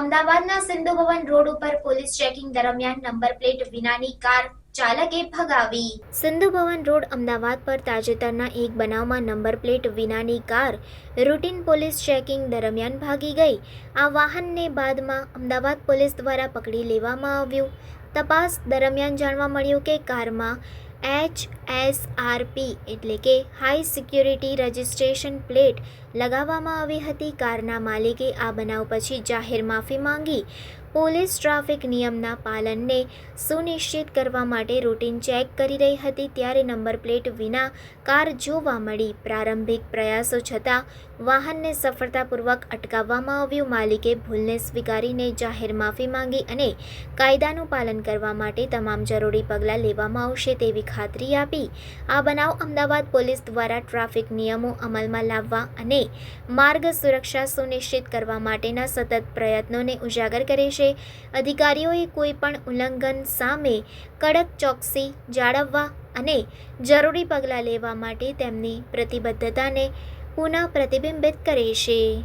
અમદાવાદના સિંધુ ભવન રોડ ઉપર police checking દરમિયાન નંબર પ્લેટ વિનાની કાર ચાલકે ભગાવી. સિંધુ ભવન રોડ અમદાવાદ પર તાજેતરના એક બનાવમાં નંબર પ્લેટ વિનાની કાર રૂટીન પોલીસ ચેકિંગ દરમિયાન ભાગી ગઈ. આ વાહનને બાદમાં અમદાવાદ પોલીસ દ્વારા પકડી લેવામાં આવ્યું. તપાસ દરમિયાન જાણવા મળ્યું કે કારમાં એચ એસ આર પી એટલે કે હાઈ સિક્યુરિટી રજિસ્ટ્રેશન પ્લેટ લગાવવામાં આવી હતી. કારના માલિકે આ બનાવ પછી જાહેર માફી માંગી. પોલીસ ટ્રાફિક નિયમના પાલનને સુનિશ્ચિત કરવા માટે રૂટીન ચેક કરી રહી હતી ત્યારે નંબર પ્લેટ વિના કાર જોવા મળી. પ્રારંભિક પ્રયાસો છતાં વાહનને સફળતાપૂર્વક અટકાવવામાં આવ્યું. માલિકે ભૂલને સ્વીકારીને જાહેર માફી માંગી અને કાયદાનું પાલન કરવા માટે તમામ જરૂરી પગલાં લેવામાં આવશે તેવી ખાતરી આપી. આ બનાવ અમદાવાદ પોલીસ દ્વારા ટ્રાફિક નિયમો અમલમાં લાવવા અને માર્ગ સુરક્ષા સુનિશ્ચિત કરવા માટેના સતત પ્રયત્નોને ઉજાગર કરે છે. અધિકારીઓએ કોઈ પણ ઉલ્લંઘન સામે કડક ચોકસી જાળવવા અને જરૂરી પગલાં લેવા માટે તેમની પ્રતિબદ્ધતાને પુનઃ પ્રતિબિંબિત કરે છે.